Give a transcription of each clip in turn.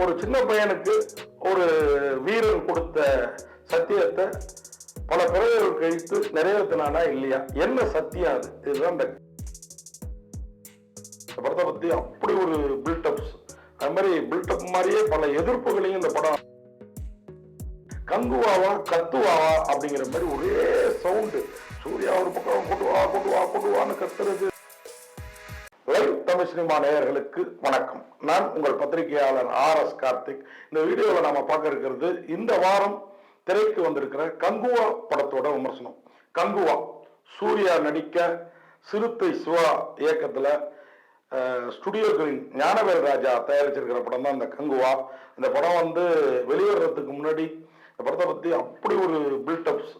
ஒரு சின்ன பையனுக்கு ஒரு வீரன் கொடுத்த சத்தியத்தை பல பிறகு கழித்து நிறைவேற்றினானா இல்லையா? என்ன சத்தியம் அது? இதுதான் இந்த படத்தை பத்தி அப்படி ஒரு பில்டப்ஸ் அது மாதிரி பில்டப் மாதிரியே பல எதிர்ப்புகளையும் இந்த படம் கங்குவாவா கத்துவாவா அப்படிங்கிற மாதிரி ஒரே சவுண்டு சூர்யா ஒரு பக்கம் கொண்டு வா கொண்டு வா கொண்டு வான்னு கத்துறது. தமிழ் சினிமா நேயர்களுக்கு வணக்கம். நான் உங்கள் பத்திரிகையாளர் ஆர் எஸ் கார்த்திக். இந்த வீடியோவில் நாம் பார்க்க இருக்கிறது இந்த வாரம் திரைக்கு வந்திருக்கிற கங்குவா படத்தோட விமர்சனம். கங்குவா சூர்யா நடிக்க சிறுத்தை சிவா இயக்கத்தில் அஹ், ஸ்டுடியோ கிரீன் ஞானவேல் ராஜா தயாரிச்சிருக்கிற படம் தான் இந்த கங்குவா. இந்த படம் வந்து வெளியேறதுக்கு முன்னாடி இந்த படத்தை பற்றி அப்படி ஒரு பில்டப்ஸ்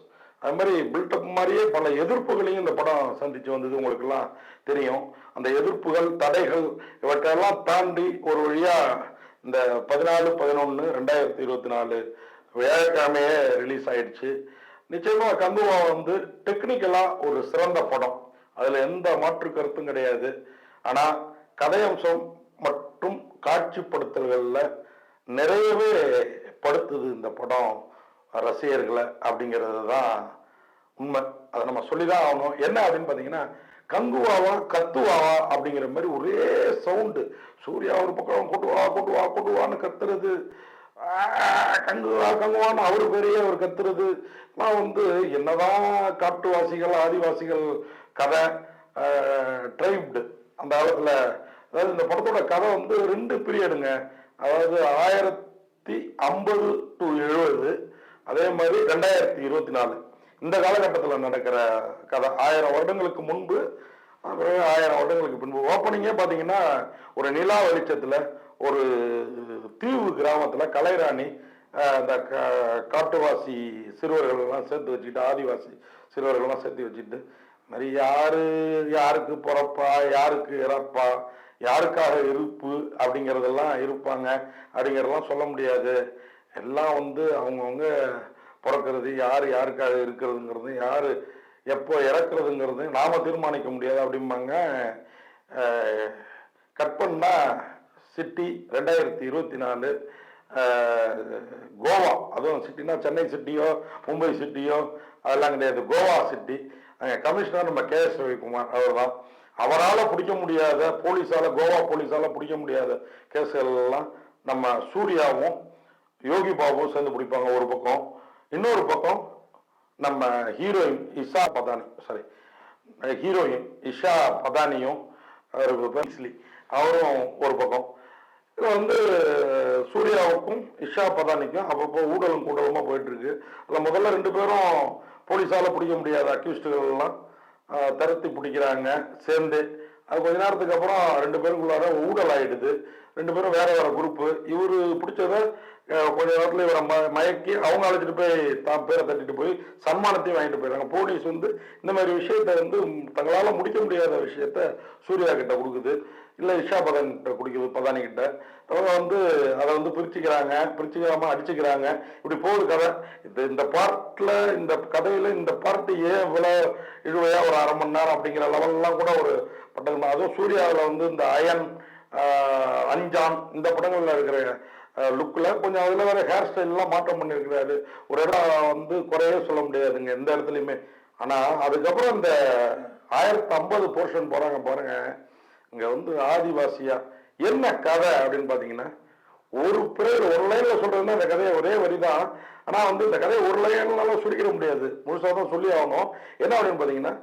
அது மாதிரி பில்டப் மாதிரியே பல எதிர்ப்புகளையும் இந்த படம் சந்திச்சு வந்தது உங்களுக்கெல்லாம் தெரியும். அந்த எதிர்ப்புகள் தடைகள் இவற்றையெல்லாம் தாண்டி ஒரு வழியாக இந்த பதினாலு பதினொன்று ரெண்டாயிரத்தி இருபத்தி நாலு வியாழக்கிழமையே ரிலீஸ் ஆயிடுச்சு. நிச்சயமாக கந்துவா வந்து டெக்னிக்கலாக ஒரு சிறந்த படம். அதில் எந்த மாற்று கருத்தும் கிடையாது. ஆனால் கதையம்சம் மற்றும் காட்சிப்படுத்தல்களில் நிறையவே படுத்துது இந்த படம். ரசிகர்களை அப்படிங்கிறது தான் உண்மை. அதை நம்ம சொல்லிதான் ஆகணும். என்ன அப்படின்னு பார்த்தீங்கன்னா கங்குவாவா கத்துவாவா அப்படிங்கிற மாதிரி ஒரே சவுண்டு சூர்யா ஒரு பக்கம் கொட்டுவா வா கொட்டுவான்னு வா வான்னு கத்துறது. கங்குவா கங்குவான்னு அவர் பேரையே அவர் கத்துறது. நான் வந்து என்னதான் காட்டுவாசிகள் ஆதிவாசிகள் கதை ட்ரைப்டு அந்த காலத்தில் அதாவது இந்த படத்தோட கதை வந்து ரெண்டு பீரியடுங்க அதாவது ஆயிரத்தி ஐம்பது டு எழுபது அதே மாதிரி ரெண்டாயிரத்தி இருபத்தி நாலு இந்த காலகட்டத்தில் நடக்கிற கதை. ஆயிரம் வருடங்களுக்கு முன்பு அப்புறம் ஆயிரம் வருடங்களுக்கு பின்பு. ஓப்பனிங்கே பார்த்தீங்கன்னா ஒரு நிலா வெளிச்சத்தில் ஒரு தீவு கிராமத்தில் கலைராணி இந்த க- காட்டுவாசி சிறுவர்களெல்லாம் சேர்த்து வச்சுக்கிட்டு ஆதிவாசி சிறுவர்கள்லாம் சேர்த்து வச்சுக்கிட்டு இந்த மாதிரி யாரு யாருக்கு பிறப்பா யாருக்கு இறப்பா யாருக்காக இருப்பு? அப்படிங்கிறதெல்லாம் இருப்பாங்க. அப்படிங்கிறதெல்லாம் சொல்ல முடியாது. எல்லாம் வந்து அவங்கவுங்க பிறக்கிறது யார் யாருக்காக இருக்கிறதுங்கிறது யார் எப்போ இறக்குறதுங்கிறது நாம் தீர்மானிக்க முடியாது அப்படிம்பாங்க. கட் கற்பன்னா சிட்டி ரெண்டாயிரத்தி இருபத்தி நாலு கோவா. அதுவும் சிட்டினா சென்னை சிட்டியோ மும்பை சிட்டியோ அதெல்லாம் கிடையாது. கோவா சிட்டி. அங்கே கமிஷனர் நம்ம கே எஸ் ரவிக்குமார் அவர் தான் அவரால் பிடிக்க முடியாத போலீஸால் கோவா போலீஸால் பிடிக்க முடியாத கேஸ்கள் எல்லாம் நம்ம சூர்யாவும் யோகி பாபுவும் சேர்ந்து பிடிப்பாங்க ஒரு பக்கம். இன்னொரு பக்கம் நம்ம heroine Isha Patani sorry heroine Isha பதானியும் அவருக்கு அவரும் ஒரு பக்கம். இது வந்து சூர்யாவுக்கும் இஷா பதானிக்கும் அப்பப்போ ஊடலும் கூடலுமா போயிட்டு இருக்கு அதில் முதல்ல ரெண்டு பேரும் போலீஸால் பிடிக்க முடியாத அக்யூஸ்டுகள்லாம் தரத்தி பிடிக்கிறாங்க. சேர்ந்து அது கொஞ்ச நேரத்துக்கு அப்புறம் ரெண்டு பேருக்குள்ளார ஊடல் ஆயிடுது. ரெண்டு பேரும் வேற வேற குரூப்பு இவரு பிடிச்சத கொஞ்ச நேரத்தில் இவரை ம மயக்கி அவங்க அழைச்சிட்டு போய் தான் பேரை தட்டிட்டு போய் சன்மானத்தையும் வாங்கிட்டு போயிடுறாங்க. போலீஸ் வந்து இந்த மாதிரி விஷயத்த வந்து தங்களால் முடிக்க முடியாத விஷயத்த சூர்யா கிட்ட கொடுக்குது. இல்லை இஷா பதன் கிட்ட குடிக்குது பதானி கிட்ட. அவங்க வந்து அதை வந்து பிரிச்சுக்கிறாங்க பிரிச்சுக்காம அடிச்சுக்கிறாங்க. இப்படி போகுது கதை. இது இந்த பார்ட்டில் இந்த கதையில் இந்த பார்ட்டு ஏன் இவ்வளோ இழுவையா ஒரு அரை மணி நேரம் அப்படிங்கிற லெவல்லாம் கூட ஒரு பட்டம் அதுவும் சூர்யாவில் வந்து இந்த அயன் அஞ்சான் இந்த படங்களில் இருக்கிற லுக்கில் கொஞ்சம் அதில் வேறு ஹேர் ஸ்டைல்லாம் மாற்றம் பண்ணியிருக்கிறாரு. ஒரு இடம் வந்து குறையே சொல்ல முடியாதுங்க எந்த இடத்துலையுமே. ஆனால் அதுக்கப்புறம் இந்த ஆயிரத்தி ஐம்பது போர்ஷன் போகிறாங்க பாருங்க. இங்கே வந்து ஆதிவாசியா என்ன கதை அப்படின்னு பார்த்தீங்கன்னா ஒரு பிறகு ஒரு லைனில் சொல்கிறதுன்னா இந்த கதையை ஒரே வரி தான் ஆனால் வந்து இந்த கதையை ஒரு லைன்னால சுருக்கிட முடியாது. முழுசாக தான் சொல்லி ஆகணும். என்ன அப்படின்னு பார்த்தீங்கன்னா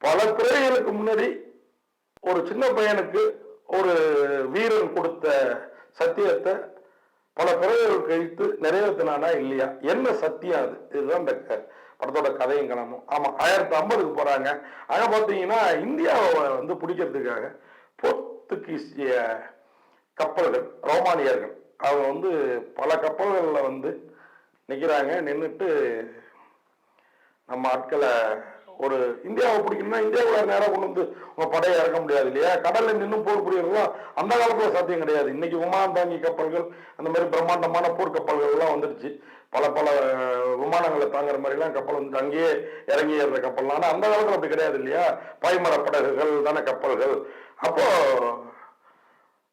பல துறைகளுக்கு முன்னாடி ஒரு சின்ன பையனுக்கு ஒரு வீரன் கொடுத்த சத்தியத்தை பல பிறவிகள் கழித்து நிறைவேற்றினானா இல்லையா? என்ன சத்தியம் அது? இதுதான் இந்த க- படத்தோட கதையும் கணமும் ஆமா ஆயிரத்தி ஐம்பதுக்கு போறாங்க. ஆனால் பார்த்தீங்கன்னா இந்தியாவை வந்து பிடிக்கிறதுக்காக போர்த்துகீசிய கப்பல்கள் ரோமானியர்கள் அவங்க வந்து பல கப்பல்களில் வந்து நிற்கிறாங்க நின்றுட்டு நம்ம ஆட்களை ஒரு இந்தியாவை பிடிக்கணும்னா இந்தியாவுல நேரம் கொண்டு வந்து உங்க படையை இறக்க முடியாது இல்லையா? கடல்ல நின்று போர் புரியறதுலாம் அந்த காலத்துல சாத்தியம் கிடையாது. இன்னைக்கு விமானம் தாங்கி கப்பல்கள் அந்த மாதிரி பிரம்மாண்டமான போர் கப்பல்கள் எல்லாம் வந்துருச்சு பல பல விமானங்களை தாங்குற மாதிரி எல்லாம் கப்பல் வந்து அங்கேயே இறங்கி ஏறுற கப்பல்லாம். ஆனா அந்த காலத்துல அப்படி கிடையாது இல்லையா? பாய்மர படகுகள் தானே கப்பல்கள் அப்போ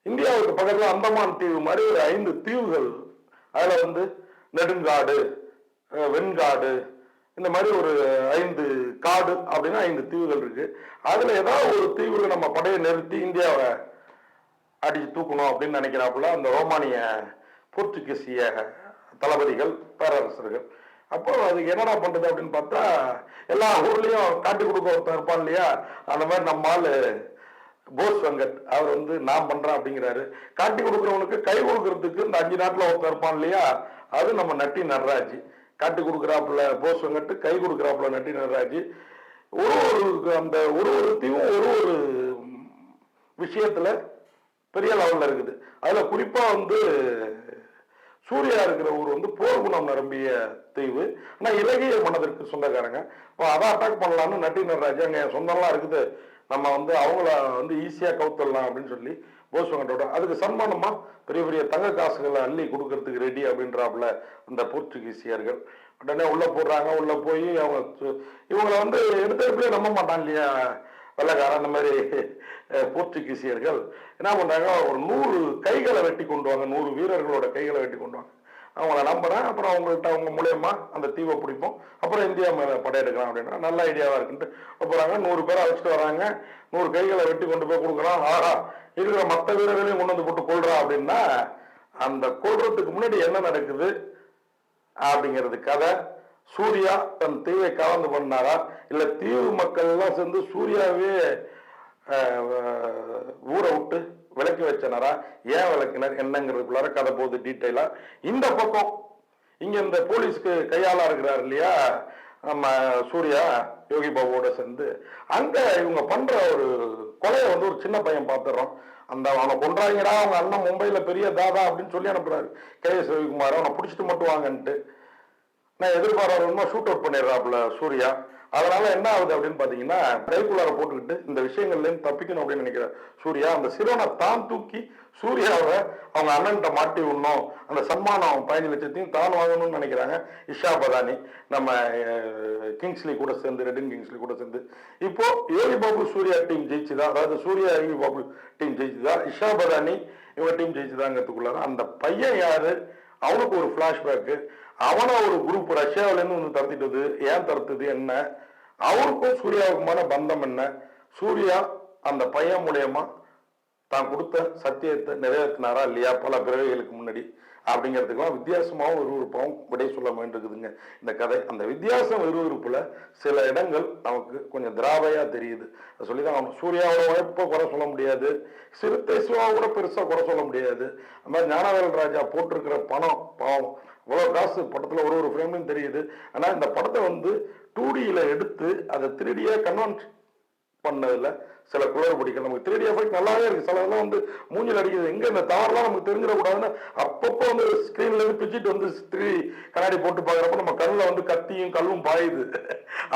இந்தியாவுக்கு பக்கத்துல அந்தமான் தீவு மாதிரி ஒரு ஐந்து தீவுகள். அதுல வந்து நெடுங்காடு வெண்காடு இந்த மாதிரி ஒரு ஐந்து காடு அப்படின்னு ஐந்து தீவுகள் இருக்கு. அதுல ஏதாவது ஒரு தீவுல நம்ம படையை நிறுத்தி இந்தியாவை அடிச்சு தூக்கணும் அப்படின்னு நினைக்கிறாப்புல அந்த ரோமானிய போர்த்துகீசிய தளபதிகள் பேரரசர்கள். அப்போ அதுக்கு என்னடா பண்றது அப்படின்னு பார்த்தா எல்லா ஊர்லயும் காட்டி கொடுக்க ஒருத்தன் இருப்பான் இல்லையா? அந்த மாதிரி நம்ம ஆளு போஸ் வெங்கட் அவர் வந்து நான் பண்றேன் அப்படிங்கிறாரு. காட்டி கொடுக்குறவனுக்கு கை கொடுக்கறதுக்கு இந்த அஞ்சு நாட்டுல ஒருத்தன் இருப்பான் இல்லையா? அது நம்ம நட்டி நடராஜ். காட்டி கொடுக்குறாப்புல போஷம் கட்டு கை கொடுக்குறாப்புல நட்டி நடராஜ் ஒரு ஒரு அந்த ஒரு ஒரு ஒரு ஒரு விஷயத்துல பெரிய லெவலில் இருக்குது. அதில் குறிப்பாக வந்து சூர்யா இருக்கிற ஊர் வந்து போர் குணம் நிரம்பிய தீவு. ஆனால் இலகிய மனதிற்கு சொந்தக்காரங்க. இப்போ அதை அட்டாக் பண்ணலான்னு நட்டி நடராஜ் அங்கே சொந்தம்லாம் இருக்குது. நம்ம வந்து அவங்கள வந்து ஈஸியாக கவுத்தரலாம் அப்படின்னு சொல்லி போஸ் அதுக்கு சன்மானமா பெரிய பெரிய தங்க காசுகளை அள்ளி கொடுக்கறதுக்கு ரெடி அப்படின்றாப்புல அந்த போர்ச்சுகீசியர்கள் உடனே உள்ள போடுறாங்க உள்ள போய் அவங்க இவங்களை வந்து எடுத்தெடுப்புலயே நம்ப மாட்டாங்க இல்லையா? வெள்ளக்காரன் அந்த மாதிரி போர்ச்சுகீசியர்கள் என்ன பண்றாங்க? ஒரு நூறு கைகளை வெட்டி கொண்டு வாங்க நூறு வீரர்களோட கைகளை வெட்டி கொண்டு வாங்க. அவங்கள நம்புறேன். அப்புறம் அவங்கள்ட்ட அவங்க மூலயமா அந்த தீவை பிடிப்போம். அப்புறம் இந்தியா மேல படையெடுக்கலாம் அப்படின்னா நல்ல ஐடியாவா இருக்குன்ட்டு போறாங்க. நூறு பேரை அழைச்சிட்டு வராங்க. நூறு கைகளை வெட்டி கொண்டு போய் கொடுக்குறான். ஆஹா இருக்கிற மற்ற வீரர்களையும் கொண்டு வந்து போட்டு கொள்றா அப்படின்னா அந்த கொள்றதுக்கு முன்னாடி என்ன நடக்குது அப்படிங்கிறது கதை. சூர்யா தன் தீவை கலந்து பண்ணாரா? இல்ல தீவு மக்கள் எல்லாம் சேர்ந்து சூர்யாவே ஊரை விட்டு விளக்கி வச்சனரா? ஏன் விளக்கினர் என்னங்கிறதுக்குள்ளார கதை போகுது டீட்டெயிலா இந்த பக்கம் இங்க இந்த போலீஸ்க்கு கையாளா இருக்கிறார் இல்லையா? நம்ம சூர்யா யோகி பாபுவோட சேர்ந்து. அங்க இவங்க பண்ற ஒரு கொலையை வந்து ஒரு சின்ன பையன் பார்த்துடுறோம் அந்த அவனை கொன்றாங்கடா அவங்க அண்ணன் மும்பையில பெரிய தாதா அப்படின்னு சொல்லி அனுப்புறாரு. கே எஸ் ரவிக்குமார் அவனை பிடிச்சிட்டு மட்டும் வாங்கன்ட்டு. நான் எதிர்பாராத ஷூட் அவுட் பண்ணிடுறாப்புல சூர்யா. அதனால என்ன ஆகுது அப்படின்னு பாத்தீங்கன்னா கைக்குள்ளார போட்டுக்கிட்டு இந்த விஷயங்கள்ல தப்பிக்கணும் அப்படின்னு நினைக்கிற சூர்யா அந்த சிறுவனை தான் தூக்கி சூர்யாவை அவங்க அண்ணன்கிட்ட மாட்டி விடணும். அந்த சன்மானம் பதினஞ்சு லட்சத்தையும் தான் வாங்கணும்னு நினைக்கிறாங்க. இஷா பதானி நம்ம கிங்ஸ்லி கூட சேர்ந்து ரெட்டின் கிங்ஸ்லி கூட சேர்ந்து. இப்போ A V Babu Surya team ஜெயிச்சுதா? அதாவது Surya A V Babu team ஜெயிச்சுதா? Isha Patani இவங்க டீம் ஜெயிச்சுதாங்கிறதுக்குள்ளார அந்த பையன் யாரு? அவனுக்கு ஒரு பிளாஷ்பேக்கு அவனை ஒரு குரூப் ரஷ்யாவில இருந்து வந்து தடுத்துட்டது ஏன் தடுத்தது என்ன? அவருக்கும் சூர்யாவுக்குமான பந்தம் என்ன? சூர்யா அந்த பையன் மூலியமா தான் கொடுத்த சத்தியத்தை நிறைவேற்றினாரா இல்லையா? பல பிறவைகளுக்கு முன்னாடி அப்படிங்கிறதுக்கெல்லாம் வித்தியாசமாகவும் விறுவிறுப்பாகவும் விடை சொல்ல வேண்டியிருக்குதுங்க இந்த கதை. அந்த வித்தியாசம் விறுவிறுப்பில் சில இடங்கள் நமக்கு கொஞ்சம் திராவையாக தெரியுது. அதை சொல்லி தான் அவன் சூர்யாவோட உழைப்பை குறை சொல்ல முடியாது. சிறுத்தை சிவாவை கூட பெருசாக குறை சொல்ல முடியாது. அந்த மாதிரி ஞானவேல் ராஜா போட்டிருக்கிற பணம் பாவம். இவ்வளோ காசு படத்தில் ஒரு ஒரு ஃப்ரேம்லையும் தெரியுது. ஆனால் இந்த படத்தை வந்து டூ எடுத்து அதை த்ரீடியாக கன்வென்ட் பண்ணதில் சில குளறுபடிகள். நமக்கு த்ரீ டி எஃபெக்ட் நல்லாவே இருக்குது சில இதெல்லாம் வந்து மூஞ்சில் அடிக்கிறது எங்கே இந்த தவறுலாம் நமக்கு தெரிஞ்சிடக்கூடாதுன்னு அப்பப்போ வந்து ஸ்க்ரீன்லேருந்து பிச்சுட்டு வந்து த்ரீ கண்ணாடி போட்டு பார்க்குறப்ப நம்ம கண்ணில் வந்து கத்தியும் கல்லும் பாயுது.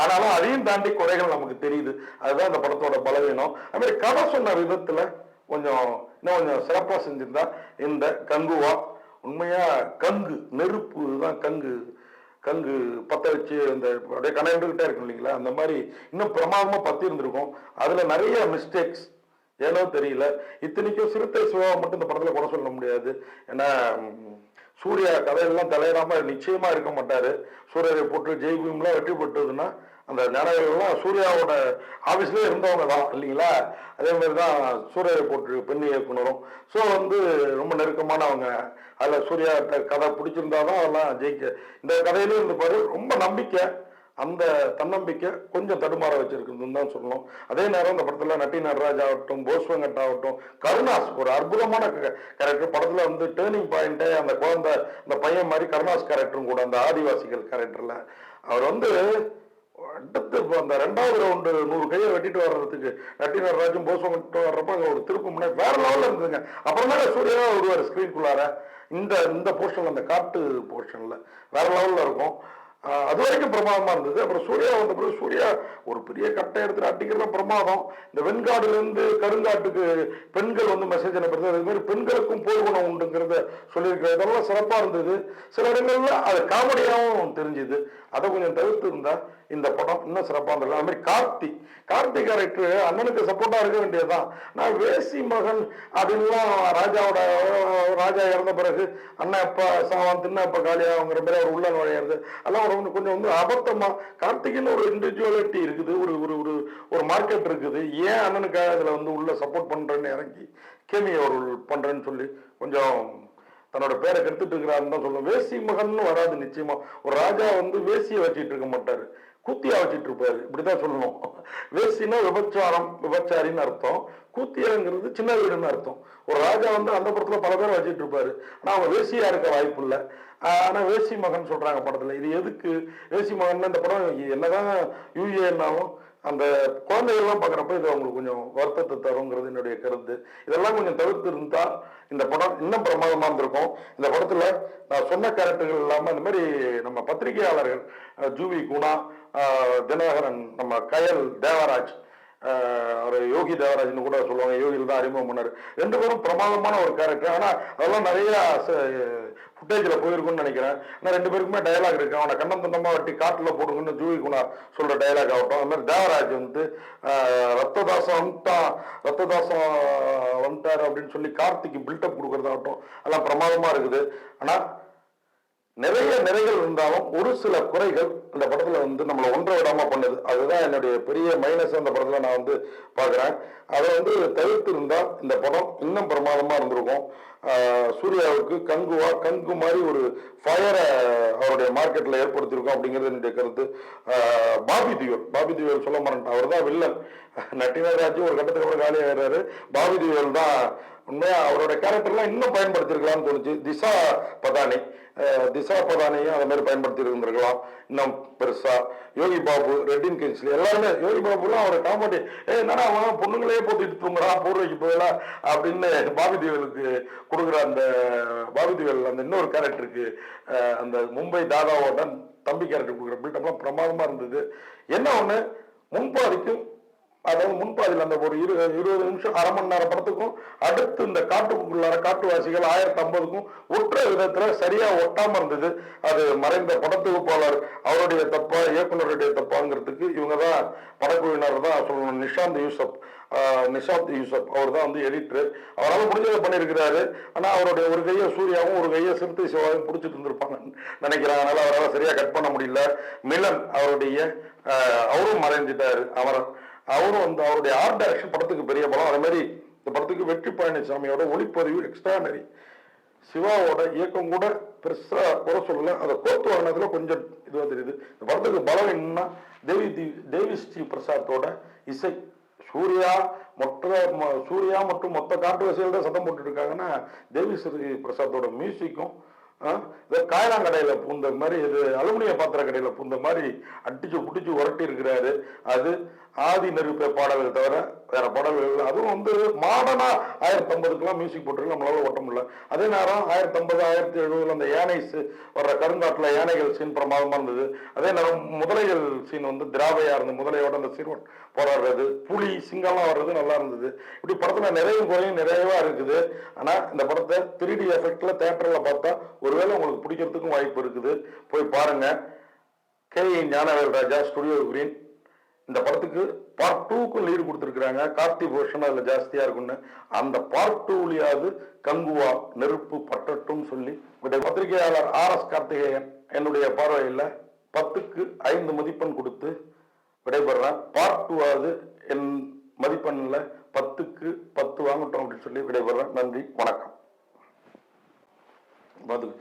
ஆனாலும் அதையும் தாண்டி குறைகள் நமக்கு தெரியுது. அதுதான் இந்த படத்தோட பலவீனம். அதுமாதிரி கதை சொன்ன விதத்தில் கொஞ்சம் இன்னும் கொஞ்சம் சிறப்பாக செஞ்சிருந்தா இந்த கங்குவா உண்மையா கங்கு நெருப்பு தான் கங்கு. கங்கு பத்த வச்சு அந்த அப்படியே கனண்டுகிட்டே இருக்கும் இல்லைங்களா? அந்த மாதிரி இன்னும் பிரமாதமா பத்தி இருந்திருக்கும். அதுல நிறைய மிஸ்டேக்ஸ் ஏனோ தெரியல. இத்தனைக்கும் சிறுத்தை சிவாவை மட்டும் இந்த படத்துல குறை சொல்ல முடியாது. ஏன்னா சூர்யா கதையெல்லாம் தலையிடாம நிச்சயமா இருக்க மாட்டாரு. சூரியரை போட்டு ஜெய்பீம்லாம் வெற்றி பெற்றதுன்னா அந்த ஞானவேலாம் சூர்யாவோட ஆஃபீஸ்லேயே இருந்தவங்க தான் இல்லைங்களா? அதே மாதிரி தான் சூரியரை போட்டு பெண் இயக்குனரும். ஸோ வந்து ரொம்ப நெருக்கமானவங்க. அதில் சூர்யா கதை பிடிச்சிருந்தாதான் அதெல்லாம் ஜெயிக்க. இந்த கதையிலும் இருந்து பாரு ரொம்ப நம்பிக்கை. அந்த தன்னம்பிக்கை கொஞ்சம் தடுமாற வச்சிருக்குதுன்னு தான் சொல்லணும். அதே நேரம் இந்த படத்துல நட்டி நடராஜ் ஆகட்டும் போஸ்வங்கட் ஆகட்டும் கருணாஸ் ஒரு அற்புதமான கேரக்டர் படத்துல வந்து டேர்னிங் பாயிண்டே அந்த குழந்தை அந்த பையன் மாதிரி கருணாஸ் கேரக்டரும் கூட அந்த ஆதிவாசிகள் கேரக்டர்ல அவர் வந்து அடுத்து இப்போ அந்த ரெண்டாவது ரவுண்டு நூறு கையை வெட்டிட்டு வர்றதுக்கு நட்டி நடராஜும் போஸ்வங்கட்டும் வர்றப்ப அங்கே ஒரு திருப்பம்னா முன்னே வேற லெவலில் இருந்ததுங்க. அப்புறம் தான் சூர்யாவா வருவார் ஸ்க்ரீன்குள்ளார இந்த இந்த போர்ஷன்ல அந்த காட்டு போர்ஷன்ல வேற லெவலில் இருக்கும். அது வரைக்கும் பிரமாதமா இருந்தது. அப்புறம் சூர்யா வந்த பிறகு சூர்யா ஒரு பெரிய கட்டை எடுத்துட்டு அட்டிக்கிற பிரமாதம். இந்த வெண்காடுல இருந்து கருங்காட்டுக்கு பெண்கள் வந்து மெசேஜ் அனுப்புறது அது மாதிரி பெண்களுக்கும் போர் குணம் உண்டுங்கிறத சொல்லியிருக்கிறது அதெல்லாம் சிறப்பா இருந்தது. சில இடங்கள்ல அது காமெடியாகவும் தெரிஞ்சுது. அதை கொஞ்சம் தவிர்த்து இருந்தா இந்த படம் இன்னும் சிறப்பாக இருந்திருக்கும் அது மாதிரி கார்த்தி. கார்த்தி கேரக்டர் அண்ணனுக்கு சப்போர்ட்டாக இருக்க வேண்டியதுதான். நான் வேசி மகன் அதெல்லாம் ராஜாவோட ராஜா இறந்த பிறகு அண்ணன் எப்போ சாவான் தின்ன எப்போ காலியாங்கிற மாதிரி அவர் உள்ள நுழையிறது. அதெல்லாம் ஒரு கொஞ்சம் வந்து அபத்தமாக கார்த்திக்னு ஒரு இண்டிவிஜுவாலிட்டி இருக்குது. ஒரு ஒரு ஒரு ஒரு மார்க்கெட் இருக்குது. ஏன் அண்ணனுக்காக அதில் வந்து உள்ள சப்போர்ட் பண்ணுறேன்னு இறங்கி கேமி அவர்கள் பண்ணுறேன்னு சொல்லி கொஞ்சம் தன்னோட பேரை கெடுத்துட்டு இருக்கிறாருன்னு தான் சொல்லுவோம் வேசி மகன் வராது நிச்சயமா. ஒரு ராஜா வந்து வேசியை வச்சுட்டு இருக்க மாட்டாரு. கூத்தியா வச்சுட்டு இருப்பாரு. இப்படிதான் சொல்லணும். வேசினா விபச்சாரம் விபச்சாரின்னு அர்த்தம். கூத்தியாங்கிறது சின்ன வீடுன்னு அர்த்தம். ஒரு ராஜா வந்து அந்த படத்துல பல பேர் வச்சுட்டு இருப்பாரு. ஆனா அவங்க வேசியா இருக்க வாய்ப்பு இல்லை. ஆனா வேசி மகன் சொல்றாங்க படத்துல. இது எதுக்கு? வேசி மகன் இந்த படம் என்னதான் யூஏன்னாலும் அந்த குழந்தைகள்லாம் பார்க்குறப்ப இது அவங்களுக்கு கொஞ்சம் வருத்தத்தை தருங்கிறது என்னுடைய கருத்து. இதெல்லாம் கொஞ்சம் தவிர்த்து இருந்தால் இந்த படம் இன்னும் பிரமாதமாக இருந்திருக்கும். இந்த படத்தில் நான் சொன்ன கேரக்டர்கள் இல்லாமல் இந்த மாதிரி நம்ம பத்திரிகையாளர்கள் ஜூவி குணா தினகரன் நம்ம கயல் தேவராஜ் ஒரு அவர் யோகி தேவராஜ்னு கூட சொல்லுவாங்க. யோகியில் தான் அறிமுகம் பண்ணார். ரெண்டு பேரும் பிரமாதமான ஒரு கேரக்டர் ஆனால் அதெல்லாம் நிறைய ஃபுட்டேஜில் போயிருக்கும்னு நினைக்கிறேன். ஆனால் ரெண்டு பேருக்குமே டயலாக் இருக்கு. அவனை கண்ணம் துண்டமா வெட்டி காட்டில் போடுங்கன்னு ஜூவி குணார் சொல்கிற டயலாக் ஆகட்டும். அது மாதிரி தேவராஜ் வந்து ரத்ததாசம் வந்துட்டான். ரத்ததாசம் வந்துட்டார் அப்படின்னு சொல்லி கார்த்திக்கு பில்டப் கொடுக்கறதாகட்டும். எல்லாம் பிரமாதமாக இருக்குது. ஆனால் நிறைய நிறைகள் இருந்தாலும் ஒரு சில குறைகள் இந்த படத்துல வந்து நம்மளை ஒன்றை விடாம பண்ணுது. அதுதான் என்னுடைய பெரிய மைனஸ் அந்த படத்துல நான் வந்து பாக்குறேன் அதை வந்து தவிர்த்து இருந்தா இந்த படம் இன்னும் பிரமாதமா இருந்திருக்கும். சூர்யாவுக்கு கங்குவா கங்கு மாதிரி ஒரு ஃபயரை அவருடைய மார்க்கெட்டில் ஏற்படுத்தியிருக்கோம் அப்படிங்கிறது என்னுடைய கருத்து. பாபி தியோல். பாபி தியோல் சொல்ல மாட்டேன். அவர் தான் வில்லன் நட்டினராஜ் ஒரு கட்டத்துக்கு அப்புறம் காலியாகிறாரு பாபி தியோல் தான் உண்மையாக அவரோட கேரக்டர்லாம் இன்னும் பயன்படுத்தியிருக்கலாம்னு தோணுச்சு. திசா பதானி. திசா பதானையும் அதை மாதிரி பயன்படுத்தி இருந்திருக்கலாம் இன்னும் பெருசா. யோகி பாபு ரெட்டின் கிங்ஸ்லி எல்லாருமே யோகி பாபுலாம் அவரை காமெடி ஏ என்னடா அவன் பொண்ணுங்களே போட்டுட்டு தூங்குறா பூர்வைக்கு போயிடலாம் அப்படின்னு பாபி தேவலுக்கு கொடுக்குற அந்த பாபி தேவல் அந்த இன்னொரு கேரக்டருக்கு அந்த மும்பை தாதாவோட தம்பி கேரக்டர் கொடுக்குற பில்டப்லாம் பிரமாதமா இருந்தது. என்ன ஒன்று முன்பாதிக்கும் அதாவது முன்பாதியில் அந்த ஒரு இரு இருபது நிமிஷம் அரை மணி நேரம் படத்துக்கும் அடுத்து இந்த காட்டுக்குள்ளார காட்டுவாசிகள் ஆயிரத்தி ஐம்பதுக்கும் ஒற்ற விதத்துல சரியா ஒட்டாம இருந்தது. அது மறைந்த படத்தொகுப்பாளர் அவருடைய தப்பா இயக்குனருடைய தப்பாங்கிறதுக்கு இவங்க தான் படக்குழுவினர் தான் சொல்லணும். நிஷாந்த் யூசப் நிஷாத் யூசப் அவர் தான் வந்து எடிட்டர் அவரால் முடிஞ்சதை பண்ணியிருக்கிறாரு. ஆனால் அவருடைய ஒரு கையை சூர்யாவும் ஒரு கையை சிறுத்தை சிவாவும் பிடிச்சிட்டு இருந்திருப்பாங்க. நினைக்கிறேன் அதனால அவரால் சரியாக கட் பண்ண முடியல. மிலன் அவருடைய அவரும் மறைஞ்சிட்டாரு. அமரன் அவரும் வந்து அவருடைய ஆர்ட் டைரக்ஷன் படத்துக்கு பெரிய படம் அதே மாதிரி இந்த படத்துக்கு வெற்றி பழனிசாமியோட ஒளிப்பதிவு எக்ஸ்ட்ரானரி சிவாவோட இயக்கம் கூட பெருசா குறை சொல்லல. அந்த கோத்து வர்ணத்துல கொஞ்சம் இதுவா தெரியுது இந்த படத்துக்கு பலம் என்னன்னா தேவி தி- தேவி ஸ்ரீ பிரசாத்தோட இசை. சூர்யா மொத்த ம- சூர்யா மற்றும் மொத்த காட்டு வசதியில் தான் சத்தம் போட்டுட்டு இருக்காங்கன்னா தேவி ஸ்ரீ பிரசாத்தோட மியூசிக்கும் இதோ காயலாங்கடையில பூந்த மாதிரி இது அலுமினிய பாத்திர கடையில பூந்த மாதிரி அடிச்சு புடிச்சு உரட்டி இருக்கிறாரு. அது ஆதி நெருப்ப பாடல்கள் தவிர வேற பாடல்கள் இல்லை. அதுவும் வந்து மாடனா ஆயிரத்தி ஐம்பதுக்குலாம் மியூசிக் போட்டு நம்மளால ஓட்ட முடியல. அதே நேரம் ஆயிரத்தி ஐம்பது ஆயிரத்தி எழுபதுல அந்த யானை வர்ற கருங்காட்டுல யானைகள் சீன் பிரமாதமா இருந்தது. அதே நேரம் முதலைகள் சீன் வந்து திராவையா இருந்தது முதலையோட அந்த சிறுவன் போராடுறது புலி சிங்கம்லாம் வர்றது நல்லா இருந்தது. இப்படி படத்துல நிறைய குறையும் நிறையவா இருக்குது. ஆனா இந்த படத்தை த்ரீ டி எஃபெக்ட்ல தேட்டர்ல பார்த்தா ஒருவேளை உங்களுக்கு பிடிக்கிறதுக்கும் வாய்ப்பு இருக்குது. போய் பாருங்க. K Gnanavel Raja Studio Green இந்த படத்துக்கு பார்ட் டூக்கும் லீடு கொடுத்துருக்குறாங்க. கார்த்தி பூஷன் அதில் ஜாஸ்தியாக இருக்கும்னு. அந்த பார்ட் டூலையாவது கங்குவா நெருப்பு பட்டட்டும் சொல்லி இந்த பத்திரிகையாளர் ஆர் எஸ் கார்த்திகேயன் என்னுடைய பார்வையில் பத்துக்கு ஐந்து மதிப்பெண் கொடுத்து விடைபெறேன் பார்ட் டூவாவது என் மதிப்பெண்ணில் பத்துக்கு பத்து வாங்கட்டும் அப்படின்னு சொல்லி விடைபெறேன் நன்றி. வணக்கம். பதில்